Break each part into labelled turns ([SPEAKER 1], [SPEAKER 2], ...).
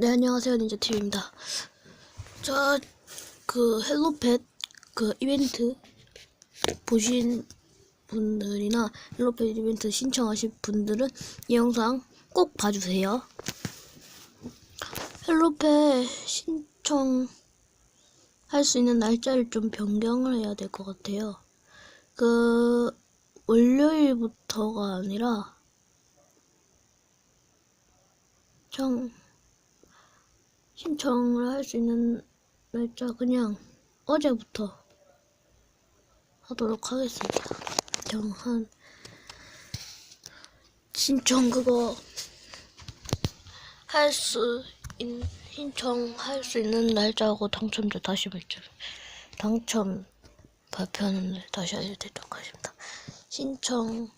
[SPEAKER 1] 네, 안녕하세요. 닌자TV입니다. 저, 그, 헬로펫, 그, 이벤트, 보신 분들이나 헬로펫 이벤트 신청하신 분들은 이 영상 꼭 봐주세요. 헬로펫 신청할 수 있는 날짜를 좀 변경을 해야 될 것 같아요. 그, 월요일부터가 아니라, 좀, 신청을 할 수 있는 날짜 그냥 어제부터 하도록 하겠습니다. 정한 신청 그거 할수 신청할 수 있는 날짜하고 당첨자 다시 발표 당첨 발표하는 날 다시 알려드리도록 하겠습니다. 신청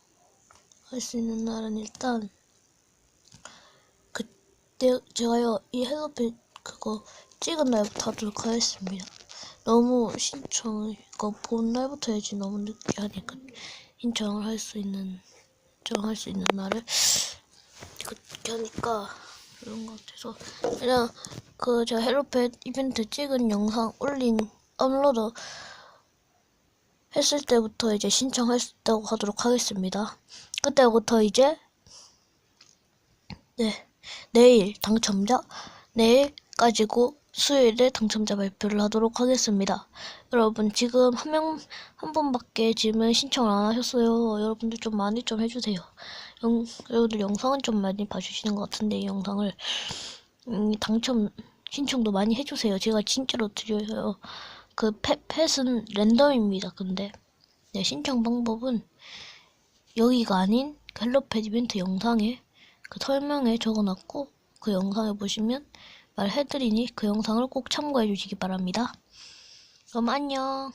[SPEAKER 1] 할 수 있는 날은 일단 네, 제가요 이 헬로펫 그거 찍은 날부터 하도록 하겠습니다. 너무 신청 이거 본 날부터 해야지 너무 늦게 하니까 신청을 할 수 있는 신청할 수 있는 날을 그렇게 하니까 그런 것 같아서 그냥 그 제가 헬로펫 이벤트 찍은 영상 올린 업로드 했을 때부터 이제 신청할 수 있다고 하도록 하겠습니다. 그때부터 이제 네. 내일 당첨자 내일 까지고 수요일에 당첨자 발표를 하도록 하겠습니다. 여러분 지금 한 명 한 분밖에 지금 신청을 안 하셨어요. 여러분들 좀 많이 좀 해주세요. 영, 여러분들 영상은 좀 많이 봐주시는 것 같은데 이 영상을 음, 당첨 신청도 많이 해주세요. 제가 진짜로 드려요. 그 펫, 펫은 랜덤입니다. 근데 네, 신청 방법은 여기가 아닌 헬로펫 이벤트 영상에 그 설명에 적어놨고 그 영상에 보시면 말해드리니 그 영상을 꼭 참고해 주시기 바랍니다. 그럼 안녕.